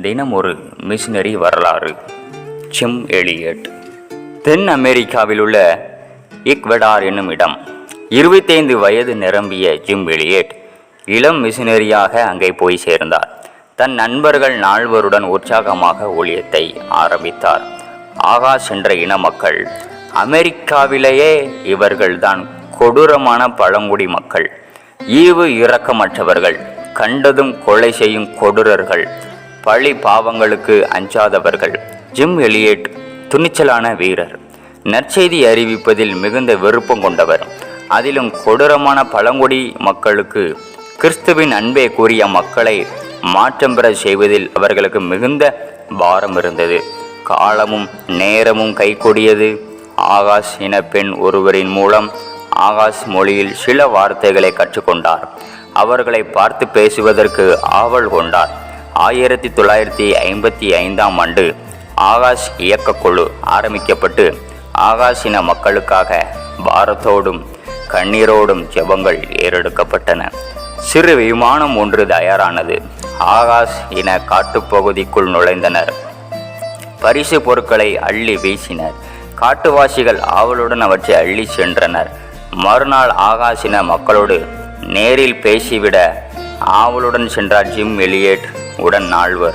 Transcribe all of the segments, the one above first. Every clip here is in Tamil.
தினம் ஒரு மிஷினரி வரலாறு. Gym Eliot. தென் அமெரிக்காவில் உள்ள இக்வெடார் என்னும் இடம். இருபத்தைந்து வயது நிரம்பிய ஜிம் எலியட் இளம் மிஷினரியாக அங்கே போய் சேர்ந்தார். தன் நண்பர்கள் நால்வருடன் உற்சாகமாக ஊழியத்தை ஆரம்பித்தார். ஆகாஷ் என்ற இன மக்கள். அமெரிக்காவிலேயே இவர்கள்தான் கொடூரமான பழங்குடி மக்கள். ஈவு இரக்கமற்றவர்கள். கண்டதும் கொலை செய்யும் கொடூரர்கள். பழி பாவங்களுக்கு அஞ்சாதவர்கள். ஜிம் எலியட் துணிச்சலான வீரர். நற்செய்தி அறிவிப்பதில் மிகுந்த விருப்பம் கொண்டவர். அதிலும் கொடூரமான பழங்குடி மக்களுக்கு கிறிஸ்துவின் அன்பே கூறிய மக்களை மாற்றம் பெற செய்வதில் அவர்களுக்கு மிகுந்த பாரம் இருந்தது. காலமும் நேரமும் கைகூடியது ஆகாஷ் இன பெண் ஒருவரின் மூலம் ஆகாஷ் மொழியில் சில வார்த்தைகளை கற்றுக்கொண்டார். அவர்களை பார்த்து பேசுவதற்கு ஆவல் கொண்டார். ஆயிரத்தி தொள்ளாயிரத்தி ஐம்பத்தி ஐந்தாம் ஆண்டு ஆகாஷ் இயக்கக்குழு ஆரம்பிக்கப்பட்டு ஆகாஷின மக்களுக்காக பாரத்தோடும் கண்ணீரோடும் ஜெபங்கள் ஏறெடுக்கப்பட்டன. சிறு விமானம் ஒன்று தயாரானது. ஆகாஷ் இன காட்டுப்பகுதிக்குள் நுழைந்தனர். பரிசு பொருட்களை அள்ளி வீசினர். காட்டுவாசிகள் ஆவலுடன் அவற்றை அள்ளி சென்றனர். மறுநாள் ஆகாஷின மக்களோடு நேரில் பேசிவிட ஆவலுடன் சென்றார் ஜிம் எலியேட். உடன் நால்வர்.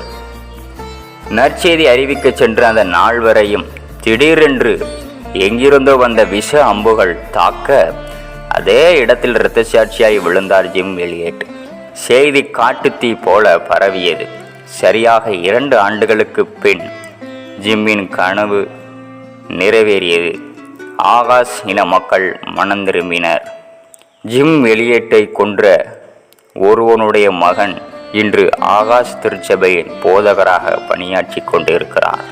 நற்செய்தி அறிவிக்கச் சென்ற அந்த நால்வரையும் திடீரென்று எங்கிருந்தோ வந்த விஷ அம்புகள் தாக்க அதே இடத்தில் இரத்த சாட்சியாய் விழுந்தார் ஜிம் எலியட். செய்தி காட்டுத்தீ போல பரவியது. சரியாக இரண்டு ஆண்டுகளுக்கு பின் ஜிம்மின் கனவு நிறைவேறியது. ஆகாஷ் இன மக்கள் மனம் திரும்பினர். ஜிம் வெளியேட்டை கொன்ற ஒருவனுடைய மகன் இன்று ஆகாஷ் திருச்சபையின் போதகராக பணியாற்றி கொண்டிருக்கிறார்.